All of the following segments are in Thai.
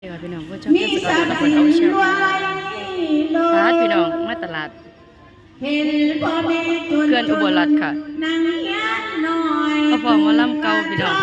เดี๋ยวพี่น้องผู้ชมจะสกัดกับคนเอาเชียวพาพี่น้องมาตลาดเกินพ่อแม่จนเขื่อนอุบลรัตน์ค่ะนางยาน้อยเอาพ่อมอลำเก่าพี่น้อง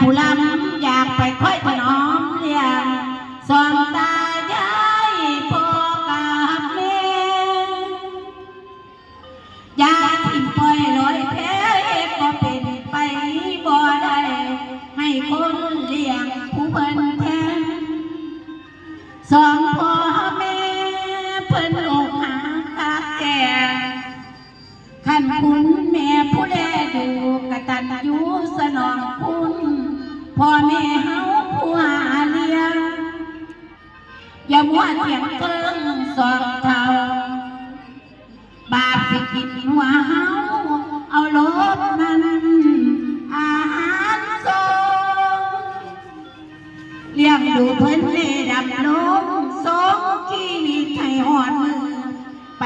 ผู้ลำอยากไปค่อยถนอมเลี้ยงสอนตายายพ่อกับแม่ยาทิ่มปล่อยลอยแพ้ก็เป็นไปบ่ได้ให้คนเลี้ยงผู้เพิ่นแทนสองพ่อแม่เพิ่นอกหาคาแก่ขันคุณแม่ผู้แลดูกะตัญญูส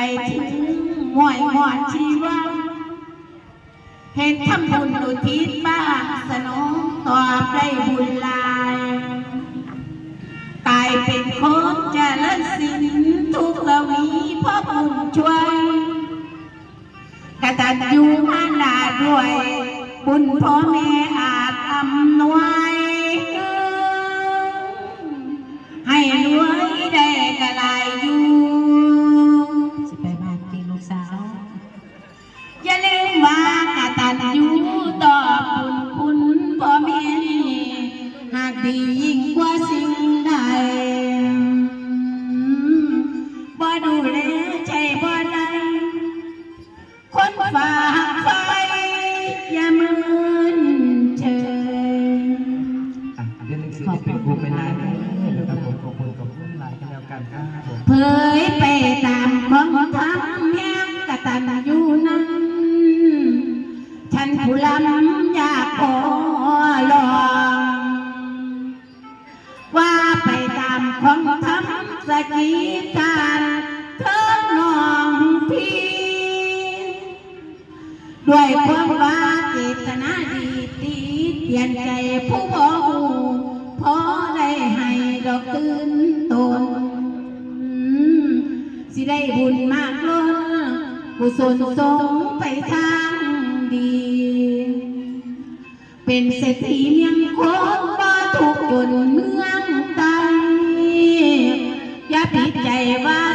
ไปถึงหวยหมอดชีวันเห็นทำบุญอุทิศบ้างสนองตอบได้บุญลายตายเป็นคนเจริญสินทุกละวีเพราะบุญช่วยกระตัญญูมารดาด้วย บุญพ่อแม่อาจอำนวย ฝากไฟอย่ามืนเฉยอะเรียนหนังสือที่เป็นครูเป็นนายนะครับผมขอบคุณขอบคุณหลายกันแล้วกันครับ ด้วยความว่าเจตนาดีตีเตียนใจผู้บอกพอได้ให้ดอกตื่นตนสิได้บุญมากล้นกุศลสงไปทางดี เป็นเศรษฐีเมียงคงบ่ถูกจนเมืองไตอย่าผิดใจว่า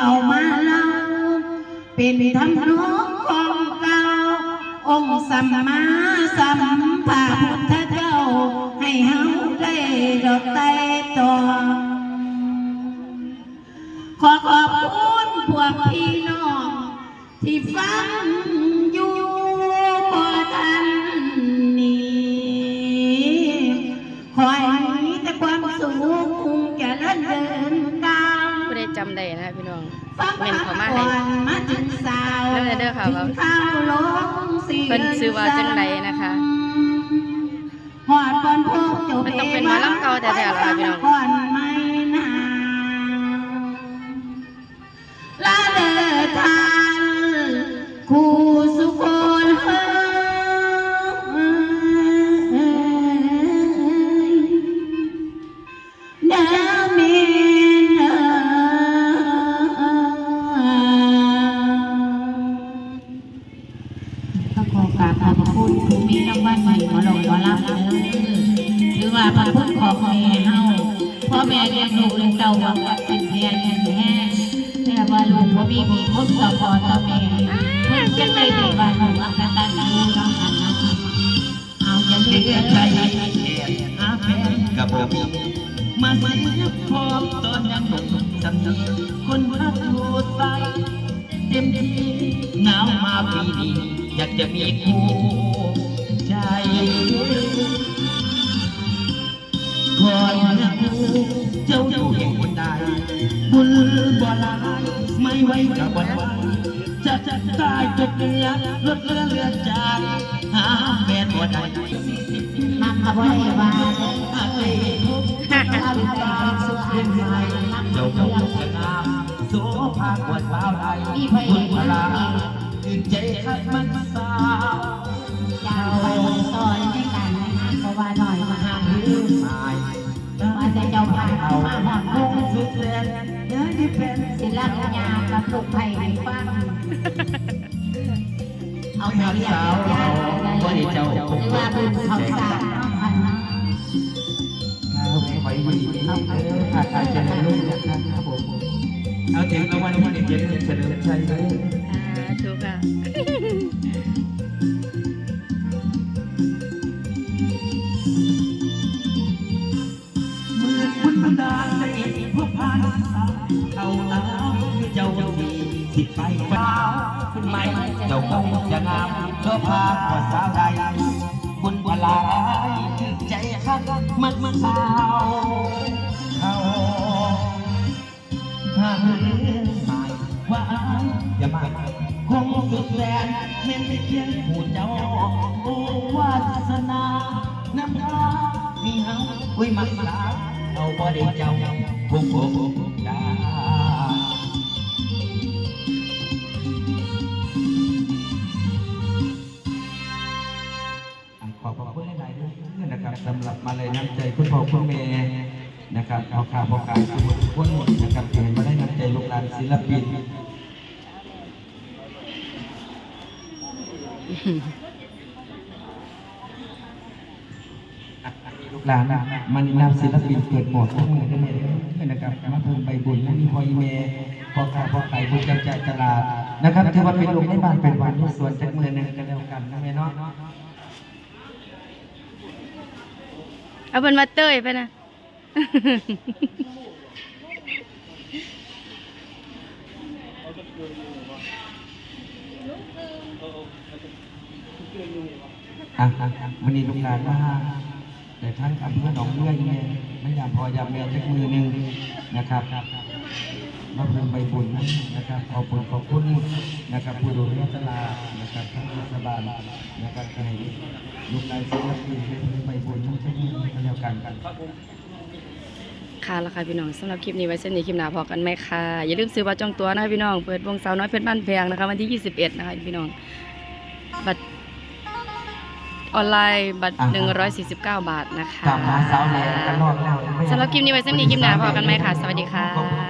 ่เอามาเล่าเป็นธรรมนองของเก่าองค์สัมมาสัมพุทธเจ้า ให้เฮาได้ดอกไตตองขอขอบคุณพวกพี่น้องที่ฟังอยู่บ่ทันนี้ขอให้มีแต่ความสุขคงจะเลิศเดิน ได้นะคะพี่น้องฟังเม่นเขามาก่ให้อนมาถึงสาวเริ่มเลยเด้อค่ะว่าถึงข้าวลงสีเพิ่นชื่อว่าจังใดนะคะหอดบอนพวกเจ้ามันต้องเป็นหมอลำเก่าแต่แต่ละพี่น้อง อแม่เลี้ยงลูกเลี้ยงเต้าวังว่าเป็นแพนเป็นแห้งแต่ว่าลูกบ่มีมีคนต่อพ่อต่อแม่เพิ่นจะได้ได้บ้านของอักตันยูน้องอันนะเอาอย่าเรียมนใจแอนอาแฟนกับผมมาเสียพร้อมตอนยังหนุ่มสำนีคนพักอยู่ใสเต็มที่หนาวมาปีนี้อยากจะมีคู่ใจ เจ้าอยู่แห่งคนใดบุญบ่ลายไม่ไว้กับบ่ไหวจะจะตายจดเนื้อลดเลือเลือดใจหาแฟนบ่ได้มักกะบ่ได้ว่าเจ้าเจ้าคงเจ้าจะงามโสภาควรสาวใดบุญบ่ลายคือใจขัดมันสาวเจ้าไปซอยในการงานเพราะว่าหน่อยมาหาหรือหาย ว่าแต่เจ้าพาเอามาหอดคคงงสุดแสนเนื้อที่เป็นศิลปญากับลูกไผ่ให้ฟังเอาไปเรียกสาวญาเอาติบ่ได้เจ้าหรือว่าบุญเขาสางน้องพันนะไปดีเอาอาจารย์จะรู้นะครับผมเอาถึงรางวัลที่หนึ่งจะเฉลิมชัยเลย วกพานเอาแล้วเจ้าที่สิไปเปล่าขึ้นไหมเจ้าคงจะงามเพื่อพากว่าสาวใดบุญพลายคือใจฮักมันมันสาวเขาหาเรื่องหมายว่าอย่ามาคงสุดแสนเม่นเพียงผู้เจ้าโอ้วาสนาน้ำตามีเฮาอุ้ยมักสาวเอาบ่ได้เจ้าคงคงได้ ขอบพระคุณหลายๆด้วยนะครับสำหรับมาเลยน้ำใจคุณพ่อคุณแม่นะครับเอาข่าวเอการทุกคนนะครับที่มาได้น้ำใจลูกหลานศิลปินลูก หลานมันนำศิลปินเกิดหมดทุกมือได้เลยนะครับมาเพิ่มใบบุญนั่นมีพ่ออีเมพ่อข้าพ่อไก่บุญจังใจตลาดนะครับถือว่าเป็นลงในบ้านเป็นวันในสวนจากมือหนึงกันแล้วกันนะแม่เนาะเอาเป็นมาเต้ยไปนะอะอะอะวันนี้ลูกหลานว่า แต่ท่านอำเภอหนองเลื่อยเนี่ยมันยามพอยามแม่จักมือหนึ่งนะครับมาเพิ่มใบบุญนะครับขอบคุณขอบคุณนะครับผู้ดูแลตลาดนะครับทั้งเทศบาลนะครับให้ลูกหลานศิลปินได้เพิ่มใบบุญทั้งจักมือกันแล้วกันกันค่ะแล้วค่ะพี่น้องสำหรับคลิปนี้ไว้เส้นนี้คลิปหน้าพอกันไหมค่ะอย่าลืมซื้อบัตรจองตัวนะพี่น้องเปิดวงสาวน้อยเพชรบ้านแพงนะคะวันที่ 21 นะคะพี่น้องบัตร ออนไลน์บัตร 149 บาทนะคะกลับมาสาวแหล่กันรอบแล้วสำหรับคลิปนี้ไว้เส้นนี้คลิปหน้าพอกันไหมค่ะ สวัสดีค่ะขอบณขอบ